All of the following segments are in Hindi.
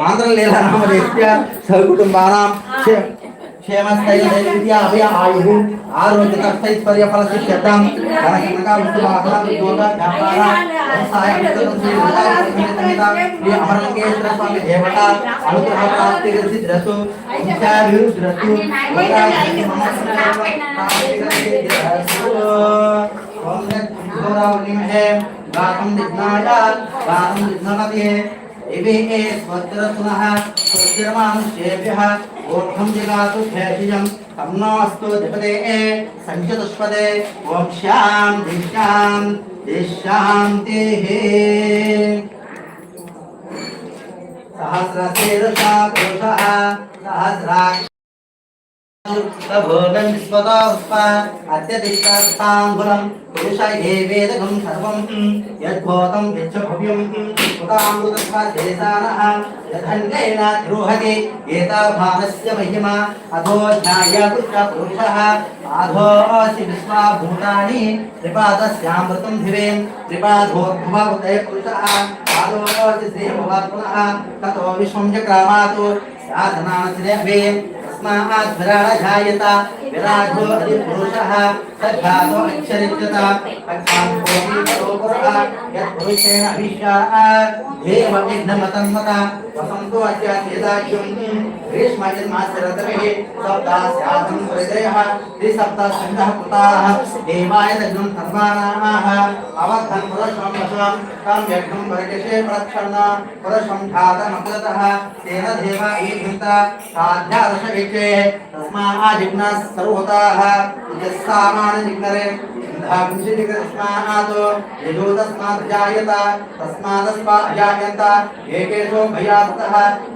మాంద్రలీల రామదేవ్య సకుటుంబానాం క్షేమస్థైర్య इवे स्वत्रसुनः स्वस्तिर्मानुष्येभ्यः ऊर्ध्वं जगातु भेषजं तन्नोऽस्तु द्विपदे सञ्चतुष्पदे ॐ श्यां दिशां दिशान्तिः सहस्रशीर्षा पुरुषः, सहस्राक्ष भोगं विश्वतोस्प अत्यधिष्ठाङ्गुलं पुरुष ये सर्वं यद्भूतं यच्छभव्यं सुतामृतस्वदेशानः यथङ्गेन द्रोहति महिमा, अधो ध्यायपुत्र पुरुषः आधोऽसि विश्वाभूतानि, त्रिपादस्यामृतं धिवेन् त्रिपादोद्भवते पुरुषः आदोऽसि श्रीभवात्मनः ततो विश्वं चक्रामातु साधनाश्रयभे। तस्मात् विराजयत विराजो अधिपुरुषः तद्धातो अक्षरित्यत तद्धान्तोऽपि यत्पुरुषेण अभिषाः देव विघ्नमतन्मत वसन्तो अस्य चेदाख्यं ग्रीष्मजन्मास्यरतभिः सप्तास्यासं हृदयः त्रिसप्तस्कन्धः कृताः देवाय दग्नं सर्वाणाः अवद्धं पुरुषं वशं तं यज्ञं वर्गशे प्रक्षण पुरुषं ठातमकृतः तेन देव ईभिन्त साध्यादशविचे तस्माजिग्नः सर्वताः यस्सामानजिग्नरे धाविंशतिकस्मात् यजो तस्मात् जायत, तस्मादस्मात् जायन्त एकेषु भयातः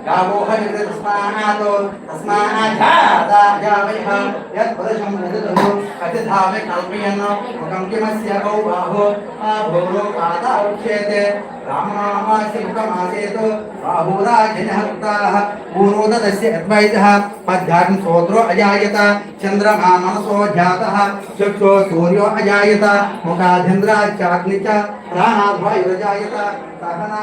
गावोह तस्मात्। तस्मात् जाता जावयः यत्पुरुषं यजतुः कथिधावे कल्पयन्। मुखं किमस्य गौ बाहो? भोरो पादा उच्यते रामनामास्य मुखमासेत् बाहुराजनः कृताः पूर्वोदस्य अद्वैतः मनसो जातः चक्षो सूर्यो अजायत। मुखाधेन्द्राचाग्नि च। सहना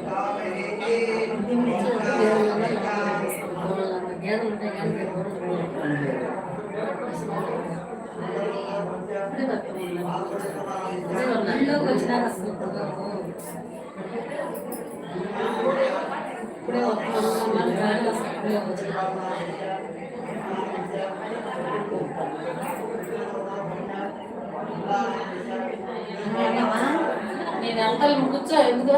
ఇప్పుడే నేను అంటలు కూర్చో ఎందుకు?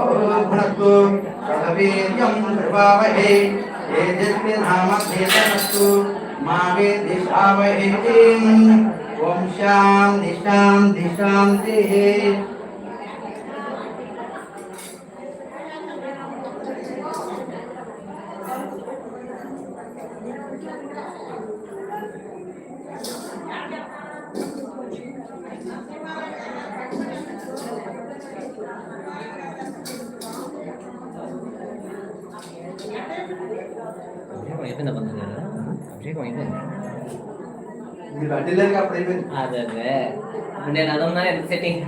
सह वीर्यं कृपावहे तेजस्विनामधेतमस्तु मा विद्विषावहे ॐ शान्ति शान्ति शान्तिः అయిపోయిందా పంతులు గారు అభిషేకం అయిపోయింది మీరు అడ్డిలేరుగా అప్పుడు అయిపోయింది అదే అదే ఇప్పుడు నేను అది ఉన్నా ఎంత సెట్టింగ్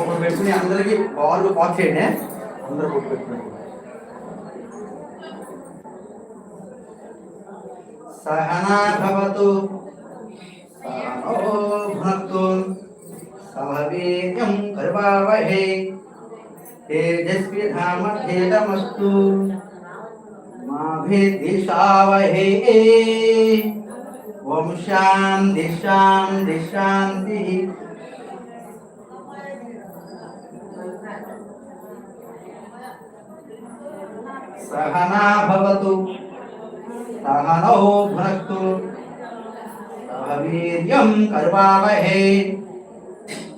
ఒకటి పెట్టుకుని అందరికి బాల్ పాస్ చేయండి అందరూ ఒకటి పెట్టుకుని సహనా భవతు वीर्यं कर्वावहे। तेजस्विनामधेदमस्तु मा वेदिषावहे ॐ शान्ति शान्तिः सहना भवतु। सहनौ भुनक्तु। सह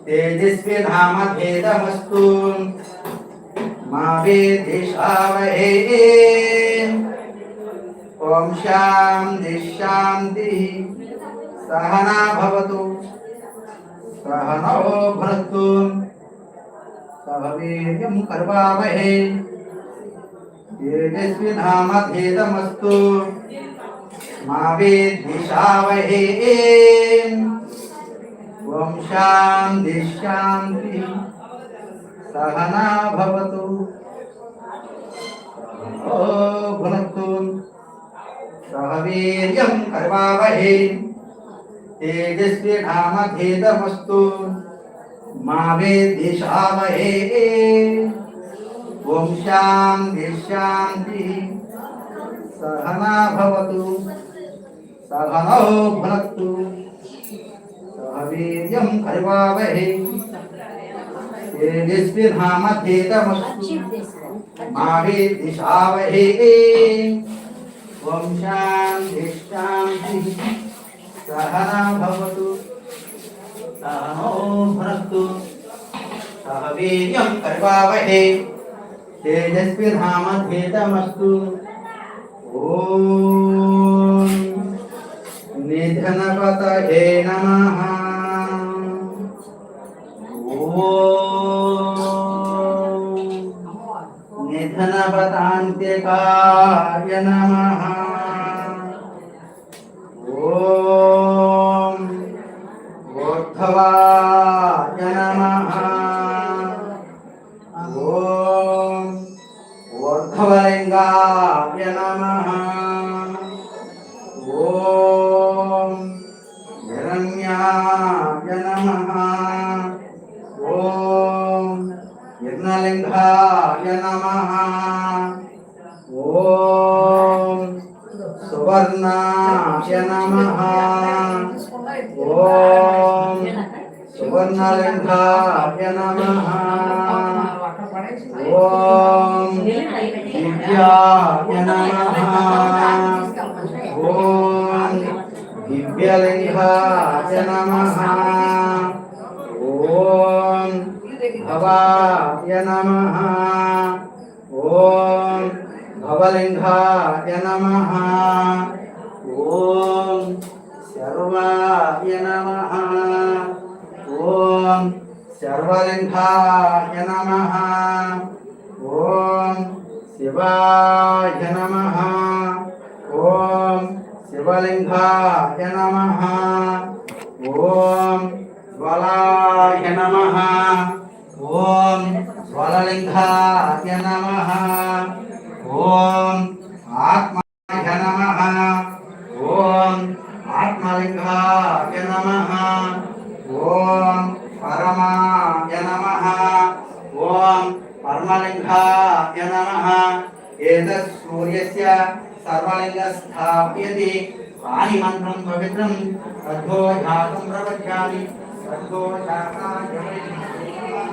वीर्यं कर्वावहे तेजस्विनामधेतमस्तु मा वेद्विषावहे ॐ शान्ति शान्ति सहना भवतु। ओ भुनक्तु सह वीर्यं कर्वावहे। तेजस्विनामधेतमस्तु मा वेद्विषावहे ఓం శాంతి శాంతి సహనా భవతు సహనో భునక్తు సహ వీర్యం కర్వావహే తేజస్వినామధేతమస్తు మా విద్విషావహే ఓం శాంతి శాంతి సహనా భవతు భునత్తు భునక్తు సహ వీర్యం కర్వావహే तेजस्विधामधेतमस्तु ॐ निधनपतये नमः ॐ निधनपतान्त्यकाय नमः ॐ ऊर्ध्वाय नमः। ॐ ऊर्ध्वलिङ्गाय नमः। नमः। ॐ सुवर्णाय नमः ॐ सुवर्णलिङ्गाय नमः ॐ दिव्याय नमः ॐ दिव्यलिङ्गाय नमः ॐ भवाय नमः ॐ भवलिङ्गाय नमः ॐ सर्वाय नमः ॐ सर्वलिङ्गाय नमः ॐ शिवाय नमः ॐ शिवलिङ्गाय नमः ॐ ज्वलाय नमः ఓం స్వరలింగాయ నమ. ఓం ఆత్మాయ నమ. ఓం ఆత్మలింగాయ నమ. ఓం పరమాయ నమ. ఓం పరమలింగాయ నమ. ఏతత్ సూర్యస్య సర్వలింగ స్థాప్యతి పాణి మంత్రం పవిత్రం తద్భోజాతం ప్రపద్యామి తద్భోజాతం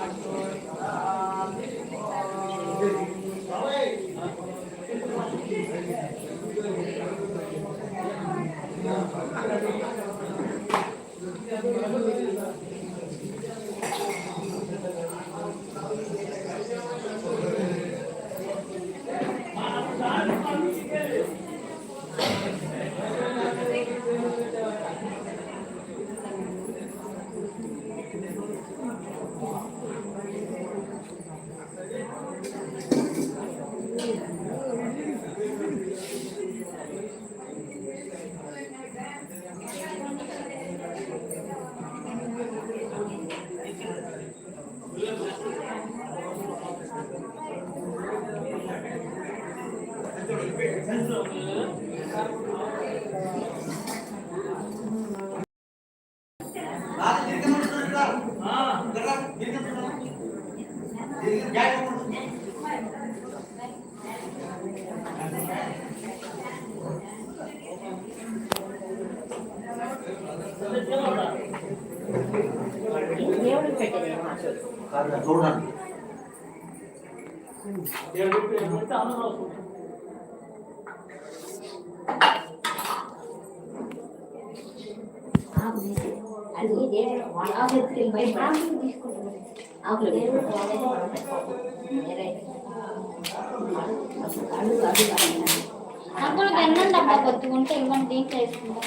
啊。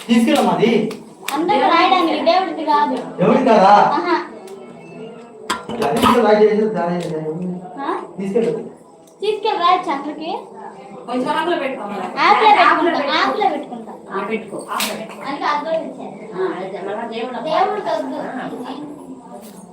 తీసుకురామాది అందరూ రాయడానికి దేవుడిది కాదు. ఎవరి కాదా? తీసుకెళ్ళు. తీసుకెళ్ళి పెట్టుకుంటా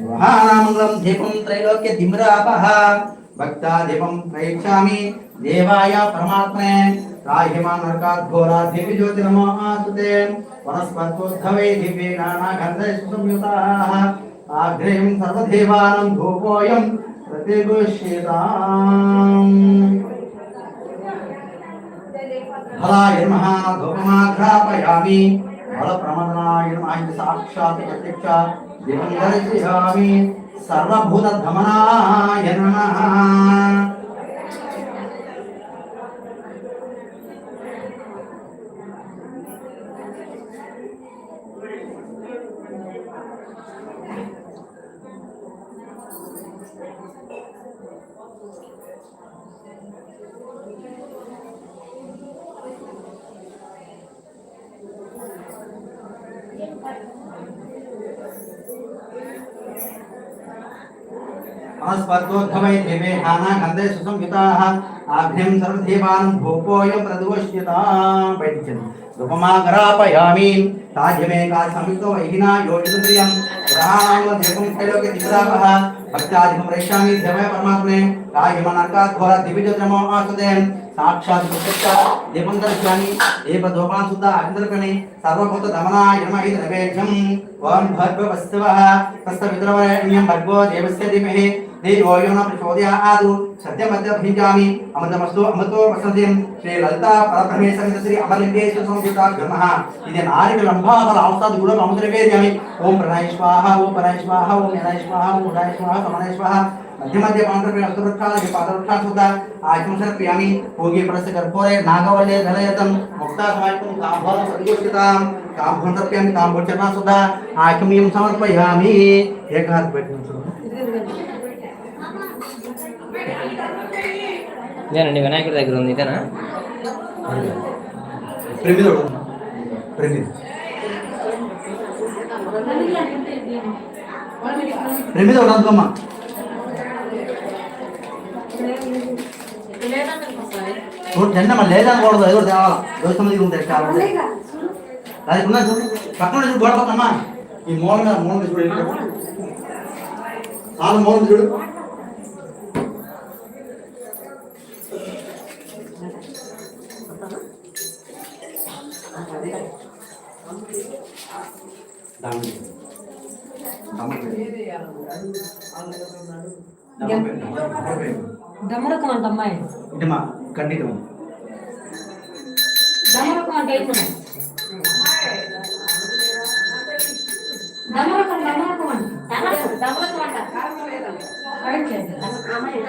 महानामङ्गलं दीपं त्रैलोक्यतिम्रापः भक्ताधिपं प्रयच्छामि देवाय परमात्मने राह्यमानर्काद्घोराधिपि ज्योतिर्महासुते वनस्पत्वोद्धवे दिव्ये नानागन्धसंयुताः आग्रेयं सर्वदेवानां धूपोऽयं प्रतिगुष्यताम् फलायर्मः धूपमाघ्रापयामि। फलप्रमदनाय नमः साक्षात् प्रत्यक्षा దివంగరిష్యామి సర్వభూత ధమనాయ Thank you. मनस्पर्धोद्धवैर्दिवे हाना गन्धे सुसंयुताः आघ्निं सर्वदेवान् भूपोऽयं प्रदुष्यतां वैदिकम् उपमाग्रापयामि ताज्यमेका संयुतो वैहिना योजनप्रियं ग्रहाणामधिकं त्रैलोक्य दिग्रापः भक्त्याधिकं प्रेषामि देवय परमात्मे राजमनर्कात् घोर दिव्यज्योतिर्मो आसुदेन సాక్షాత్ ప్రత్యక్ష దీపం దర్శయామి దీప దోపాన్ శుద్ధ అగ్నిదర్పణి సర్వభూత దమనాయ నమః ఇది నైవేద్యం. ఓం భర్గవస్తవః తస్త విద్రవణ్యం భర్గో దేవస్య ధీమహి దేవో యో న ప్రచోదయాత్ సత్యమద్య భింజామి అమృతమస్తు అమృతో వసతిం. శ్రీ లలిత పరబ్రహ్మే శ్రీ అమలింగేశ్వర సంయుత బ్రహ్మ ఇది నారిక లంబాఫల ఔషధ గుణ అమృతనివేద్యామి ఓం ప్రణాయ స్వాహ ఓం పరాయ స్వాహ ఓం నిరాయ స్వాహ ఓం ఉడాయ స్వాహ సమనాయ స్వాహ మధ్య మధ్య పాండ్రమే అస్తవృక్షాలకి పాదవృక్షా సుద్ధ ఆచమసర్పయామి భోగి ప్రస్య కర్పూరే నాగవల్యే ధనయతం ముక్తా సమాయకం కాంభోరం సద్యోషితాం కాంభోరం తర్పయామి కాంభోచనా సుద్ధ ఆచమయం సమర్పయామి ఏకాద్ పెట్టిన ఇదేనండి వినాయకుడి దగ్గర ఉంది ఇదేనా ప్రేమిది ప్రేమిది ప్రేమిది ఒకటి అనుకోమ్మా చూడు జెండా మళ్ళీ లేదనకూడదు ఏదో తేవాలి? రోజు తొమ్మిది ఉంటాయి చాలా అది ఉన్నది చూడు పక్కన చూడు గోడ పక్కమ్మా ఈ మూల మీద మూల మీద చూడు? నాలుగు మూల చూడు. దాని డమరకం అంట అమ్మాయి. ఇటమా కండిటం డమరకం అంటే ఇటమా డమరకం డమరకం అంట డమరకం. డమరకం అంట కారణం లేదు రైట్ అమ్మాయి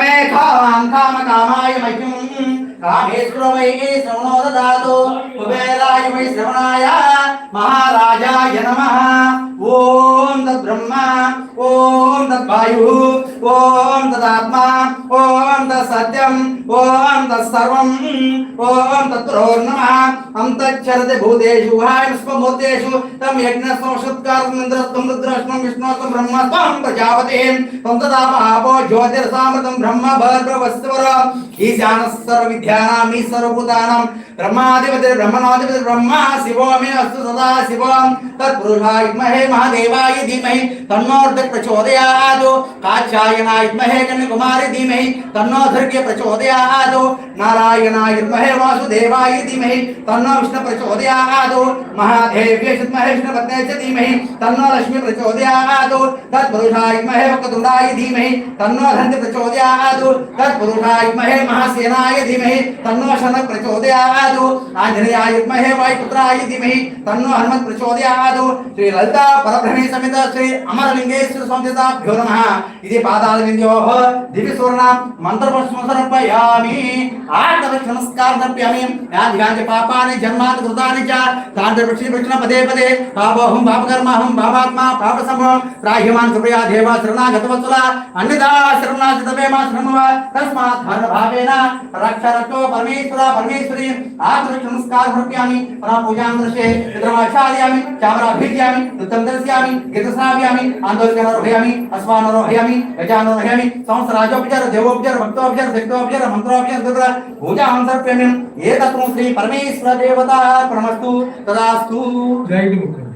कुर्महे तमे कामां कामकामाय मह्यं कामेश्वर वै श्रवणो ददातु श्रवणाय महाराजाय नमः। ॐ तद्ब्रह्मा, ॐ तद्वायुः, ॐ तदात्मा, ॐ तत्सत्यम्, ॐ तत्सर्वम्, ॐ तत्रोर्नमः अन्तच्छरति भूतेषु वायुष्मूर्तेषु तं यज्ञस्वशुत्कारमिन्द्रस्त्वं रुद्रस्त्वं विष्णुस्त्वं ब्रह्मस्त्वं प्रजापतिं। त्वं तदा महापो ब्रह्म भर्गवस्वर ईशानः सर्वविद्यानाम् ईश्वरभूतानां ब्रह्माधिपति ब्रह्मणाधिपति ब्रह्मा शिवो मे अस्तु सदा विद्महे महादेवाय धीमहि विद्महे धीमहि तन्नो विद्महे वासुदेवाय धीमहि तन्नो विष्णु महादेव्यै विद्महे च धीमहि तन्नो लक्ष्मी विद्महे धीमहि तन्नो तत्पुरुषाय विद्महे महासेनाय धीमहि తన్నోషన ప్రచోదయాదు ఆంజనేయాయ విద్మహే వాయుపుత్రాయ ధీమహి తన్నో హనుమత్ ప్రచోదయాదు శ్రీ లలిత పరబ్రహ్మీ సమిత శ్రీ అమరలింగేశ్వర స్వామితాభ్యో నమ ఇది పాదాల వింద్యో దివి సువర్ణ మంత్రపుష్పం సమర్పయామి ఆటలక్ష నమస్కారం సమర్పయామి జన్మాత్ కృతాని చ పదే పదే పాపోహం పాపకర్మహం పాపాత్మ పాప సంభవం ప్రాహ్యమాన్ కృపయా దేవా అన్నిదా తస్మాత్ భావేన రక్ష రక్ష रक्षो परमेश्वर, परमेश्वरी आत्मवक्ष नमस्कारं समर्पयामि पुनः पूजां दर्शे पितृमाचार्यामि चामराभिद्यामि नृत्यं दर्शयामि गीतस्नाव्यामि आन्दोलनरोहयामि अस्मानरोहयामि यजानरोहयामि संवत्सराजोपचार देवोपचार, भक्तोपचार शक्तोपचार मंत्रोपचार तत्र पूजां समर्पयामि एतत् श्री परमेश्वर देवता प्रणमस्तु, तदास्तु। जय गुरु